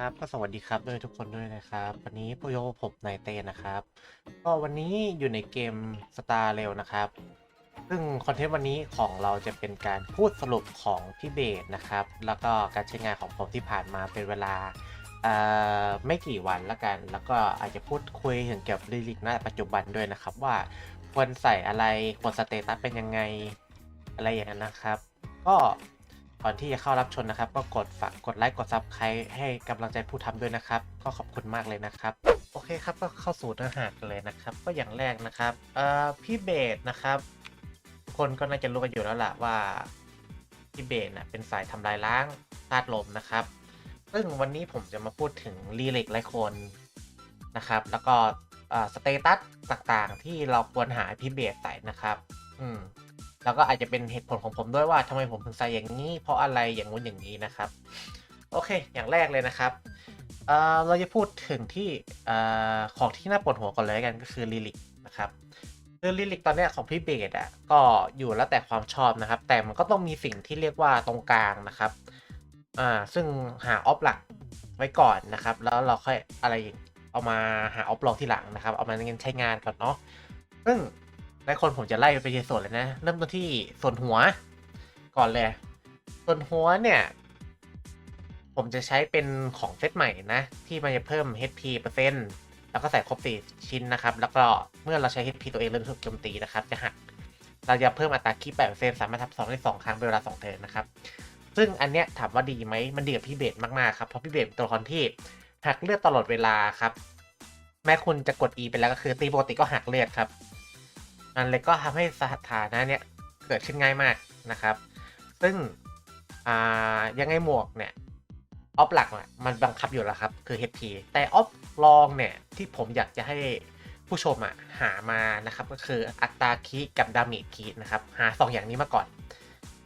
ครับก็สวัสดีครับด้วยทุกคนด้วยนะครับ วันนี้พโยผมนายเต้นะครับ ก็วันนี้อยู่ในเกม Star r a i l นะครับ ซึ่งคอนเทนต์วันนี้ของเราจะเป็นการพูดสรุปของพี่เบสนะครับ แล้วก็การใช้งานของผมที่ผ่านมาเป็นเวลาไม่กี่วันละกัน แล้วก็อาจจะพูดคุยถึงเกี่ยวกับลิลิกณปัจจุบันด้วยนะครับว่าควรใส่อะไรควรสเตตัสเป็นยังไงอะไรอย่างนั้นนะครับ ก็ ก่อนที่จะเข้ารับชมนะครับ ก็กดฝากกดไลค์กดซับใครให้กำลังใจผู้ทำด้วยนะครับ ก็ขอบคุณมากเลยนะครับ โอเคครับก็เข้าสู่เนื้อหากันเลยนะครับ ก็อย่างแรกนะครับเอ่อพี่เบสนะครับ คนก็น่าจะรู้กันอยู่แล้วล่ะว่าพี่เบสน่ะเป็นสายทำลายล้างธาตุลมนะครับซึ่งวันนี้ผมจะมาพูดถึงรีเล็กหลายคนนะครับ แล้วก็สเตตัสต่างๆที่เราควรหาพี่เบสใส่นะครับ อืม แล้วก็อาจจะเป็นเหตุผลของผมด้วยว่าทำไมผมถึงใส่อย่างนี้ เพราะอะไรอย่างงู้นอย่างนี้นะครับ โอเค อย่างแรกเลยนะครับเเราจะพูดถึงที่ของที่น่าปวดหัวก่อนเลยกันก็คือลิลิกนะครับคือลิลิกตอนนี้ของพี่เบสอะก็อยู่แล้วแต่ความชอบนะครับ แต่มันก็ต้องมีสิ่งที่เรียกว่าตรงกลางนะครับอ่าซึ่งหาออฟหลักไว้ก่อนนะครับ แล้วเราค่อยอะไรเอามาหาออฟรองที่หลังนะครับ เอามาเงินใช้งานก่อนเนาะซึ่ง หลายคนผมจะไล่ไปทีส่วนเลยนะ เริ่มต้นที่ส่วนหัว ก่อนเลย ส่วนหัวเนี่ย ผมจะใช้เป็นของเซตใหม่นะ ที่มันจะเพิ่ม HP เปอร์เซ็นต์แล้วก็ใส่ครบสี่ชิ้นนะครับ แล้วก็เมื่อเราใช้ HP ตัวเองเริ่มถูกโจมตีนะครับ จะหัก เราจะเพิ่มอัตราคีแปดเปอร์เซ็นต์สามารถทับสองได้สองครั้งเป็นเวลาสองเทิร์นนะครับ ซึ่งอันเนี้ยถามว่าดีไหม มันดีกับพี่เบสมากๆครับ เพราะพี่เบสเป็นตัวละครที่หักเลือดตลอดเวลาครับ แม้คุณจะกด E ไปแล้วก็คือตีปกติก็หักเลือดครับ มันเลยก็ทำให้สถานะเนี่ยเกิดขึ้นง่ายมากนะครับ ซึ่งอ่ายังไงหมวกเนี่ยออฟหลักมันบังคับอยู่แล้วครับ คือ HP แต่ออฟรองเนี่ยที่ผมอยากจะให้ผู้ชมอะหามานะครับก็คืออัตราคีกับดาเมจคีนะครับหา 2 อย่างนี้มาก่อน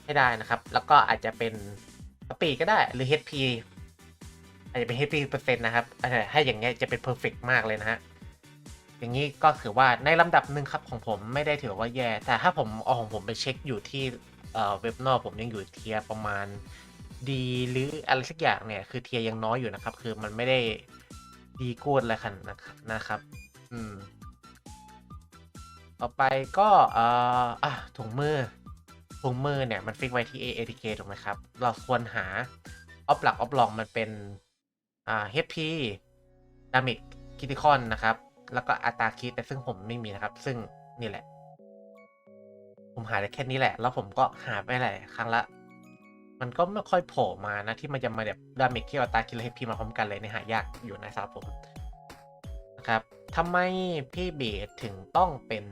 ให้ได้นะครับ แล้วก็อาจจะเป็นสปีก็ได้หรือ HP อาจจะเป็น HP เปอร์เซ็นต์นะครับ ให้อย่างเงี้ยจะเป็นเพอร์เฟกมากเลยนะฮะ อย่างนี้ก็ถือว่าในลำดับหนึ่งครับของผมไม่ได้ถือว่าแย่ แต่ถ้าผมเอาของผมไปเช็คอยู่ที่เว็บนอกผมยังอยู่เทียประมาณดีหรืออะไรสักอย่างเนี่ย คือเทียยังน้อยอยู่นะครับ คือมันไม่ได้ดีกูดอะไรขนาดนะครับนะครับอืม ต่อไปก็เอ่ออะถุงมือถุงมือเนี่ยมันฟิกไว้ที่ ATK ถูกไหมครับ เราควรหาออฟหลักออฟลองมันเป็นอ่า HP Damage Critical นะครับ แล้วก็อัตราคิดแต่ซึ่งผมไม่มีนะครับ ซึ่งนี่แหละ ผมหาได้แค่นี้แหละ แล้วผมก็หาไปหลายครั้งละ มันก็ไม่ค่อยโผล่มานะที่มันจะมาแบบดาเมจที่อัตราคิดและเฮพีมาพร้อมกันเลยในหายากอยู่ในสำหรับผมนะครับทำไมพี่เบสถึงต้องเป็น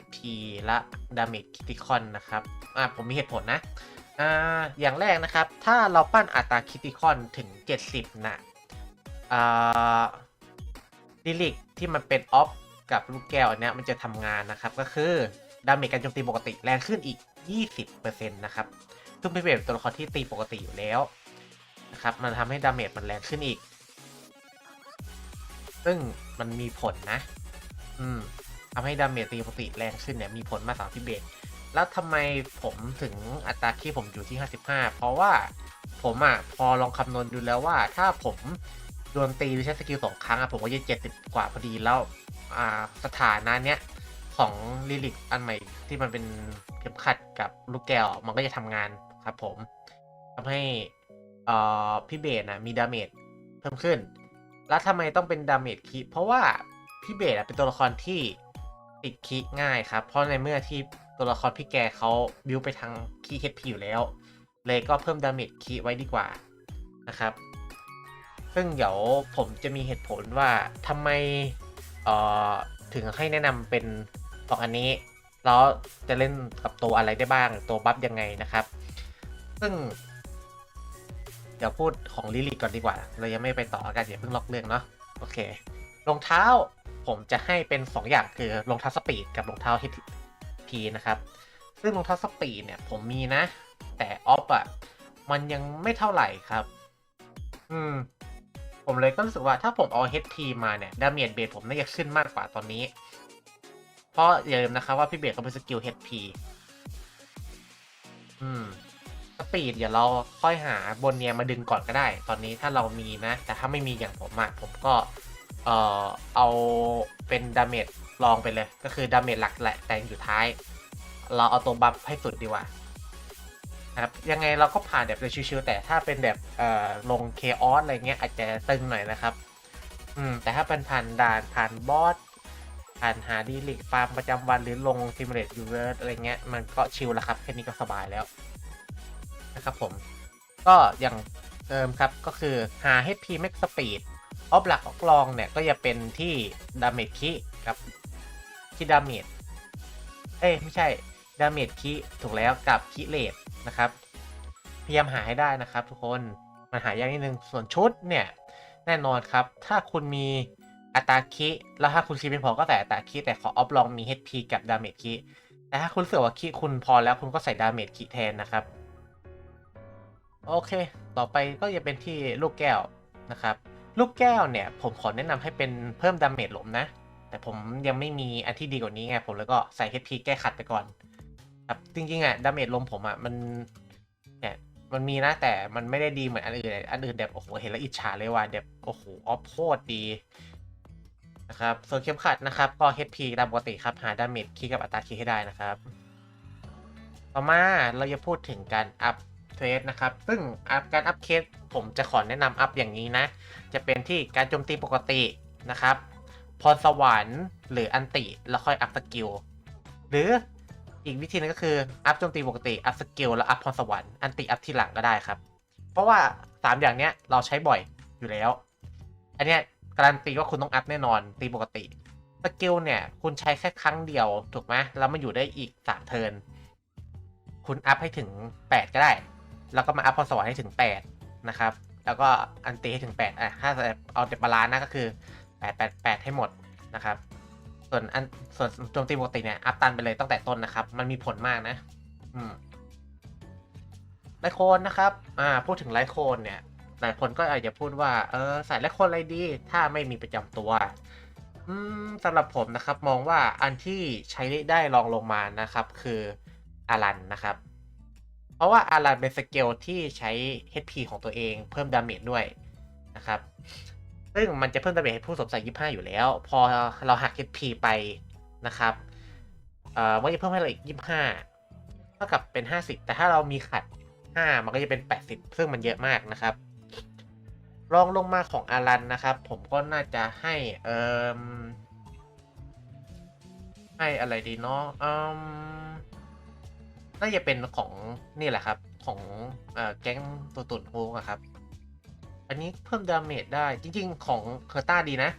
HP และดาเมจคิติคอนนะครับอ่าผมมีเหตุผลนะอ่าอย่างแรกนะครับ ถ้าเราปั้นอัตราคิติคอนถึง 70นะอ่า ลิลิกที่มันเป็นออฟกับลูกแก้วอันเนี้ยมันจะทำงานนะครับ ก็คือดาเมจการโจมตีปกติแรงขึ้นอีก 20%นะครับซึ่งเป็นเป็นตัวละครที่ตีปกติอยู่แล้วนะครับมันทำให้ดาเมจมันแรงขึ้นอีก ซึ่งมันมีผลนะ อืมทำให้ดาเมจตีปกติแรงขึ้นเนี่ยมีผลมาสามที่เบสแล้วทำไมผมถึงอัตราคีผมอยู่ที่ 55 เพราะว่าผมอะพอลองคำนวณดูแล้วว่าถ้าผม โดนตีหรือใช้สกิลสองครั้งอะผมก็จะเจ็ดสิบกว่าพอดีแล้ว อ่าสถานะเนี้ยของลิลิกอันใหม่ที่มันเป็นเข็มขัดกับลูกแก้วมันก็จะทำงานครับผมทำให้อ่อพี่เบสนะมีดาเมจเพิ่มขึ้น แล้วทำไมต้องเป็นดาเมจคีเพราะว่าพี่เบสอะเป็นตัวละครที่ติดคีง่ายครับ เพราะในเมื่อที่ตัวละครพี่แกเขาบิวไปทางคีเฮดพีอยู่แล้ว เลยก็เพิ่มดาเมจคีไว้ดีกว่านะครับ ซึ่งเดี๋ยวผมจะมีเหตุผลว่าทำไมเอ่อถึงให้แนะนำเป็นสองอันนี้ แล้วจะเล่นกับตัวอะไรได้บ้าง ตัวบัฟยังไงนะครับ ซึ่ง เดี๋ยวพูดของลิลิก่อนดีกว่า เรายังไม่ไปต่อกันอย่าเพิ่งล็อกเรื่องเนาะ โอเค รองเท้าผมจะให้เป็น 2 อย่างคือรองเท้าสปีดกับรองเท้า HP นะครับ ซึ่งรองเท้าสปีดเนี่ยผมมีนะ แต่ออฟอะ มันยังไม่เท่าไหร่ครับ อืม ผมเลยก็รู้สึกว่าถ้าผมเอา HP มาเนี่ยดาเมจเบสผมน่าจะขึ้นมากกว่าตอนนี้ เพราะอย่าลืมนะครับว่าพี่เบสเขาเป็นสกิล HP อืมสปีดเดี๋ยวเราค่อยหาบนเนียมาดึงก่อนก็ได้ ตอนนี้ถ้าเรามีนะ แต่ถ้าไม่มีอย่างผมอะผมก็เอ่อเอาเป็นดาเมจลองไปเลย ก็คือดาเมจหลักแหละแต่อยู่ท้าย เราเอาตัวบัฟให้สุดดีกว่า ครับยังไงเราก็ผ่านแบบชิวๆแต่ถ้าเป็นแบบเอ่อลงเคออสอะไรเงี้ยอาจจะตึงหน่อยนะครับ อืมแต่ถ้าเป็นผ่านด่านผ่านบอสผ่านหาดีลิกฟาร์มประจำวันหรือลงซิมูเลตยูเวอร์อะไรเงี้ยมันก็ชิลแล้วครับแค่นี้ก็สบายแล้วนะครับผม ก็อย่างเดิมครับก็คือหา HP Max Speed ออฟหลักออกลองเนี่ยก็จะเป็นที่ดาเมจคิกับที่ดาเมจเอ้ไม่ใช่ดาเมจคิถูกแล้วกับคิเลต นะครับ พยายามหาให้ได้นะครับทุกคนมันหายากนิดนึงส่วนชุดเนี่ยแน่นอนครับ ถ้าคุณมีอัตราคิแล้วถ้าคุณคิไม่พอก็ใส่อัตราคิแต่ขอออฟลองมี HP กับดาเมจคิแต่ถ้าคุณเสือว่าคิคุณพอแล้วคุณก็ใส่ดาเมจคิแทนนะครับ โอเค ต่อไปก็จะเป็นที่ลูกแก้วนะครับ ลูกแก้วเนี่ย ผมขอแนะนำให้เป็นเพิ่มดาเมจหลมนะ แต่ผมยังไม่มีอันที่ดีกว่านี้ไงผมเลยก็ใส่ HP แก้ขัดไปก่อน ครับจริงๆอะดาเมจลมผมอะมันเนี่ยมันมีนะแต่มันไม่ได้ดีเหมือนอันอื่นอันอื่นแบบโอ้โหเห็นแล้วอิจฉาเลยว่ะแบบโอ้โหออฟโคตรดีนะครับส่วนเข็มขัดนะครับก็ HP ตามปกติครับหาดาเมจคีย์กับอัตราคีย์ให้ได้นะครับ ต่อมาเราจะพูดถึงการอัพเทรดนะครับ ซึ่งอัพการอัพเคสผมจะขอแนะนำอัพอย่างนี้นะ จะเป็นที่การโจมตีปกตินะครับพรสวรรค์หรืออันติแล้วค่อยอัพสกิลหรือ อีกวิธีนึงก็คือ อัพโจมตีปกติ อัพสกิลแล้วอัพพรสวรรค์อันติอัพทีหลังก็ได้ครับ เพราะว่า 3 อย่างเนี้ยเราใช้บ่อยอยู่แล้ว อันเนี้ยการันตีว่าคุณต้องอัพแน่นอนตีปกติสกิลเนี่ย คุณใช้แค่ครั้งเดียวถูกไหมแล้วมันอยู่ได้อีก 3 เทิร์นคุณอัพให้ถึง 8 ก็ได้ แล้วก็มาอัพพรสวรรค์ให้ถึง 8 นะครับ แล้วก็อันตีให้ถึง 8 อะถ้าเอาแต่บาลานนะก็คือ 8 8 8 ให้หมดนะครับ ส่วนอันส่วนโจมตีปกติเนี่ยอัพตันไปเลยตั้งแต่ต้นนะครับ มันมีผลมากนะ อืมไลโคนนะครับ อ่า พูดถึงไลโคนเนี่ย หลายคนก็อาจจะพูดว่า เออ ใส่ไลโคนอะไรดี ถ้าไม่มีประจำตัว อืมสำหรับผมนะครับ มองว่าอันที่ใช้ได้รองลงมานะครับ คืออารันนะครับ เพราะว่าอารันเป็นสเกลที่ใช้ HP ของตัวเอง เพิ่มดาเมจด้วยนะครับ ซึ่งมันจะเพิ่มดาเมจให้ผู้สวมใส่ 25 อยู่แล้ว พอเราหัก HP ไปนะครับเอ่อมันจะเพิ่มให้เราอีก 25 เท่ากับเป็น 50 แต่ถ้าเรามีขัด 5 มันก็จะเป็น 80 ซึ่งมันเยอะมากนะครับรองลงมาของอารันนะครับ ผมก็น่าจะให้เอ่อให้อะไรดีเนาะอืมน่าจะเป็นของนี่แหละครับ ของเอ่อแก๊งตัวตุ่นโฮกอะครับ อันนี้เพิ่มดาเมจได้จริง ๆ ของเคอร์ต้าดีนะ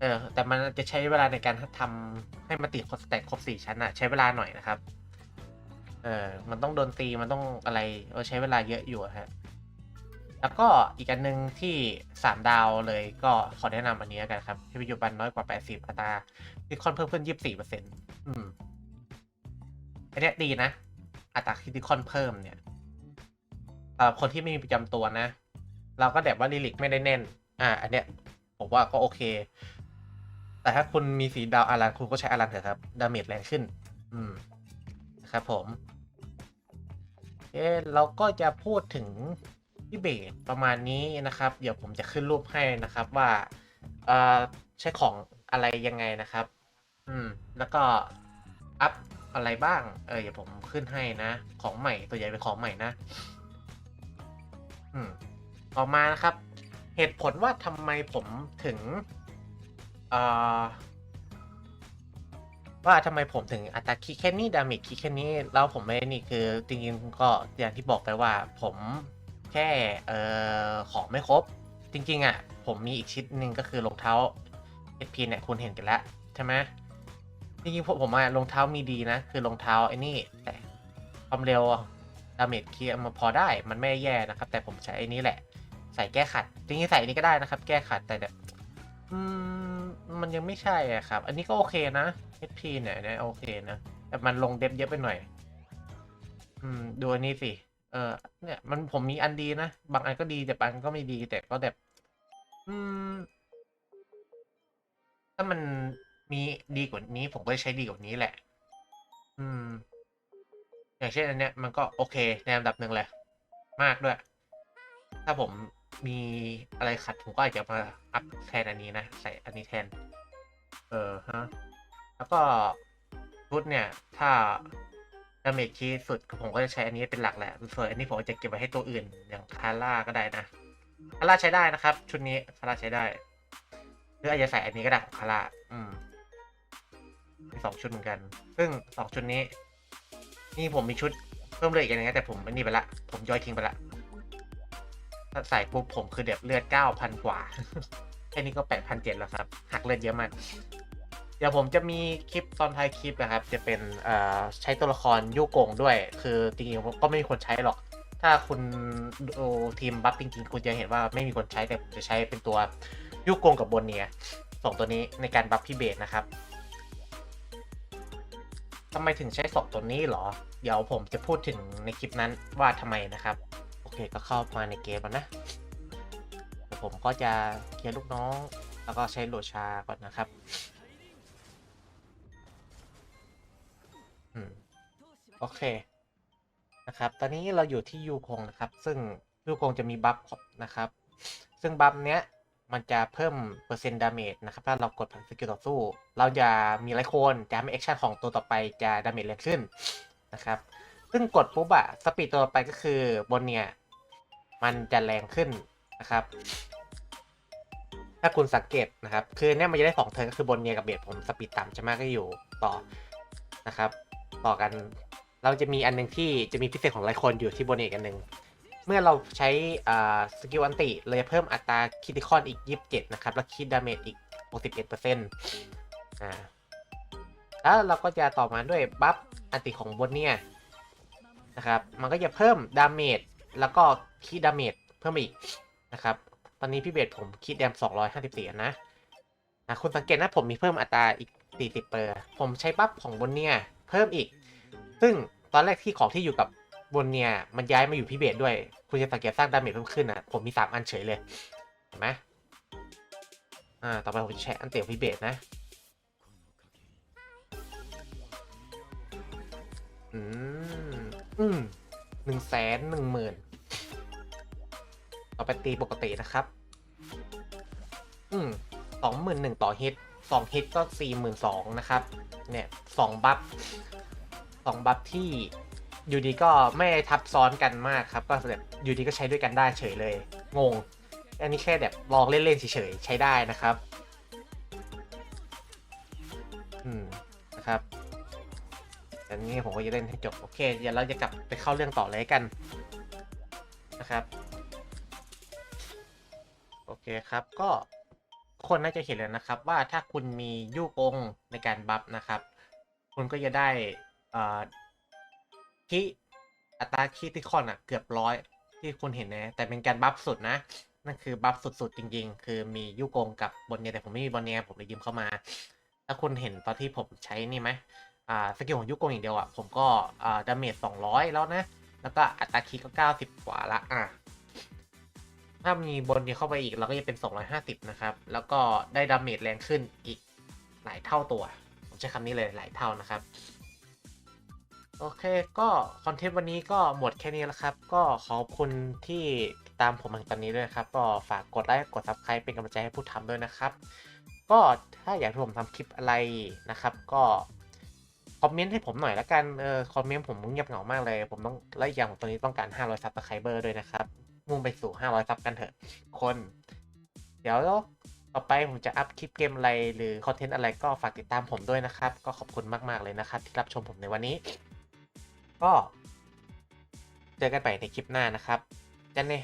เออแต่มันจะใช้เวลาในการทำให้มาติดครบสแต็กครบสี่ชั้นอะใช้เวลาหน่อยนะครับ เออมันต้องโดนตีมันต้องอะไรเออใช้เวลาเยอะอยู่ฮะแล้วก็อีกอันหนึ่งที่สามดาวเลยก็ขอแนะนำอันนี้กันครับที่ปัจจุบันน้อยกว่า 80อัตราคิดคอนเพิ่มขึ้น 24เปอร์เซ็นต์อืมอันนี้ดีนะ อัตราคิดคอนเพิ่มเนี่ยสำหรับคนที่ไม่มีประจำตัวนะ เราก็แบบว่าลิลิกไม่ได้แน่น อ่า อันเนี้ย ผมว่าก็โอเค แต่ถ้าคุณมีสีดาวอารันคุณก็ใช้อารันเถอะครับ ดาเมจแรงขึ้น อืม ครับผม เอ๊เราก็จะพูดถึงที่เบสประมาณนี้นะครับ เดี๋ยวผมจะขึ้นรูปให้นะครับว่า เอ่อ ใช้ของอะไรยังไงนะครับ อืม แล้วก็อัพอะไรบ้าง เออเดี๋ยวผมขึ้นให้นะ ของใหม่ตัวใหญ่เป็นของใหม่นะ อืม ต่อมานะครับ เหตุผลว่าทำไมผมถึงว่าทำไมผมถึงอัตราคิแค่นี้ดามจคิแค่นี้แล้วผมไม่นี่คือจริงๆก็อย่างที่บอกไปว่าผมแค่เอ่อของไม่ครบ จริงๆอะผมมีอีกชิ้นหนึ่งก็คือรองเท้า SP เนี่ยคุณเห็นกันแล้วใช่ไหมจริงๆผมผมอะรองเท้ามีดีนะ คือรองเท้าไอ้นี่แต่ความเร็วดาเมจคีมันพอได้มันไม่แย่นะครับ แต่ผมใช้ไอ้นี้แหละ ใส่แก้ขัด จริงๆใส่อันนี้ก็ได้นะครับ แก้ขัดแต่แบบอืมมันยังไม่ใช่อะครับ อันนี้ก็โอเคนะ HP เนี่ยเนี่ยโอเคนะ แต่มันลงเดฟเยอะไปหน่อย อืม ดูอันนี้สิ เออ เนี่ย มันผมมีอันดีนะ บางอันก็ดีแต่บางอันก็ไม่ดี แต่ก็แบบ อืม ถ้ามันมีดีกว่านี้ ผมก็จะใช้ดีกว่านี้แหละ อืม อย่างเช่นอันเนี้ย มันก็โอเคในอันดับหนึ่งเลย มากด้วย ถ้าผม มีอะไรขัดผมก็อาจจะมาอัพแทนอันนี้นะ ใส่อันนี้แทน เออฮะ แล้วก็ชุดเนี่ย ถ้าดาเมจคีสุดผมก็จะใช้อันนี้เป็นหลักแหละส่วนอันนี้ผมจะเก็บไว้ให้ตัวอื่น อย่างคาร่าก็ได้นะคาร่าใช้ได้นะครับ ชุดนี้คาร่าใช้ได้หรืออาจจะใส่อันนี้ก็ได้ของคาร่าอืมมีสองชุดเหมือนกัน ซึ่งสองชุดนี้ นี่ผมมีชุดเพิ่มเลยอีกอย่างนึงแต่ผมอันนี้ไปละ ผมย่อยทิ้งไปละ ใส่ปุ๊บผมคือเด็บเลือดเก้าพันกว่าแค่นี้ก็แปดพันเจ็ดแล้วครับ หักเลือดเยอะมาก เดี๋ยวผมจะมีคลิปตอนท้ายคลิปนะครับ จะเป็นใช้ตัวละครยูโกงด้วย คือจริงๆก็ไม่มีคนใช้หรอก ถ้าคุณดูทีมบัฟจริงๆ คุณจะเห็นว่าไม่มีคนใช้แต่ผมจะใช้เป็นตัวยูโกงกับบนเนียสองตัวนี้ในการบัฟพี่เบสนะครับทำไมถึงใช้สองตัวนี้หรอ เดี๋ยวผมจะพูดถึงในคลิปนั้นว่าทำไมนะครับ เคก็เข้ามาในเกมแล้วนะเดี๋ยวผมก็จะเคลียร์ลูกน้อง แล้วก็ใช้โลชาก่อนนะครับโอเคนะครับ ตอนนี้เราอยู่ที่ยูคงนะครับ ซึ่งยูคงจะมีบัฟนะครับ ซึ่งบัฟเนี้ยมันจะเพิ่มเปอร์เซ็นต์ดาเมจนะครับ ถ้าเรากดผ่านสกิลต่อสู้ เราจะมีไลโคนจะทำให้แอคชั่นของตัวต่อไปจะดาเมจแรงขึ้นนะครับ ซึ่งกดปุ๊บอะสปีดตัวต่อไปก็คือบนเนี่ย มันจะแรงขึ้นนะครับ ถ้าคุณสังเกตนะครับ คือเนี่ยมันจะได้สองเทิร์นก็คือบนเนียกับเบสผมสปีดต่ำใช่ไหมก็อยู่ต่อนะครับ ต่อกันเราจะมีอันหนึงที่จะมีพิเศษของไลโคนอยู่ที่บนเนียอีกอันหนึ่งเมื่อเราใช้สกิลอันติเราจะเพิ่มอัตราคิติคอนอีก 27 นะครับ แล้วคิดดาเมจอีก 61%อ่าแล้วเราก็จะต่อมาด้วยบัฟอันติของบนเนี่ยนะครับ มันก็จะเพิ่มดาเมจ แล้วก็คิดดาเมจเพิ่มอีกนะครับ ตอนนี้พี่เบสผมคิดแดม254อันนะนะคุณสังเกตนะผมมีเพิ่มอัตราอีก40เปอร์ผมใช้บัฟของบนเนี่ยเพิ่มอีก ซึ่งตอนแรกที่ของที่อยู่กับบนเนี่ยมันย้ายมาอยู่พี่เบสด้วย คุณจะสังเกตสร้างดาเมจเพิ่มขึ้นนะผมมี3อันเฉยเลยเห็นไหมอ่าต่อไปผมจะใช้อันเตียวพี่เบสนะอืมอืม หนึ่งแสนหนึ่งหมื่นต่อไปตีปกตินะครับ อืมสองหมื่นหนึ่งต่อฮิตสองฮิตก็สี่หมื่นสองนะครับ เนี่ยสองบัฟสองบัฟที่อยู่ดีก็ไม่ทับซ้อนกันมากครับก็แบบอยู่ดีก็ใช้ด้วยกันได้เฉยเลย งง อันนี้แค่แบบลองเล่นๆเฉยๆใช้ได้นะครับ นนี้ผมก็จะเล่นให้จบโอเคเดี๋ยวเราจะกลับไปเข้าเรื่องต่อเลยกันนะครับโอเคครับก็คนน่าจะเห็นแล้วนะครับว่าถ้าคุณมียูกงในการบัฟนะครับ คุณก็จะได้คีอัตราคีที่คอนอะเกือบร้อยที่คุณเห็นนะ แต่เป็นการบัฟสุดนะนั่นคือบัฟสุดๆจริง ๆ คือมียูกงกับบนเนียแต่ผมไม่มีบนเนียผมเลยยืมเข้ามาถ้าคุณเห็นตอนที่ผมใช้นี่ไหม อ่าสกิลของยุคโกงอย่างเดียวอะผมก็อ่าดาเมจ200 แล้วนะ แล้วก็อัตราคีก็ 90 กว่าละอะถ้ามีบนนี้เข้าไปอีกเราก็จะเป็น 250 นะครับ แล้วก็ได้ดาเมจแรงขึ้นอีกหลายเท่าตัว ผมใช้คำนี้เลยหลายเท่านะครับ โอเคก็คอนเทนต์วันนี้ก็หมดแค่นี้แล้วครับ ก็ขอบคุณที่ตามผมมาถึงตอนนี้ด้วยครับ ก็ฝากกดไลค์กด subscribe เป็นกำลังใจให้ผู้ทำด้วยนะครับ ก็ถ้าอยากให้ผมทำคลิปอะไรนะครับ ก็ คอมเมนต์ให้ผมหน่อยละกัน เออคอมเมนต์ผมเงียบเหงามากเลย ผมต้องและอีกอย่างผมตอนนี้ต้องการ 500ซับสไครเบอร์ด้วยนะครับ มุ่งไปสู่ 500ซับกันเถอะคน เดี๋ยวต่อไปผมจะอัพคลิปเกมอะไรหรือคอนเทนต์อะไรก็ฝากติดตามผมด้วยนะครับ ก็ขอบคุณมาก ๆ เลยนะครับ ที่รับชมผมในวันนี้ ก็ เจอกันใหม่ในคลิปหน้านะครับจันเนี่ย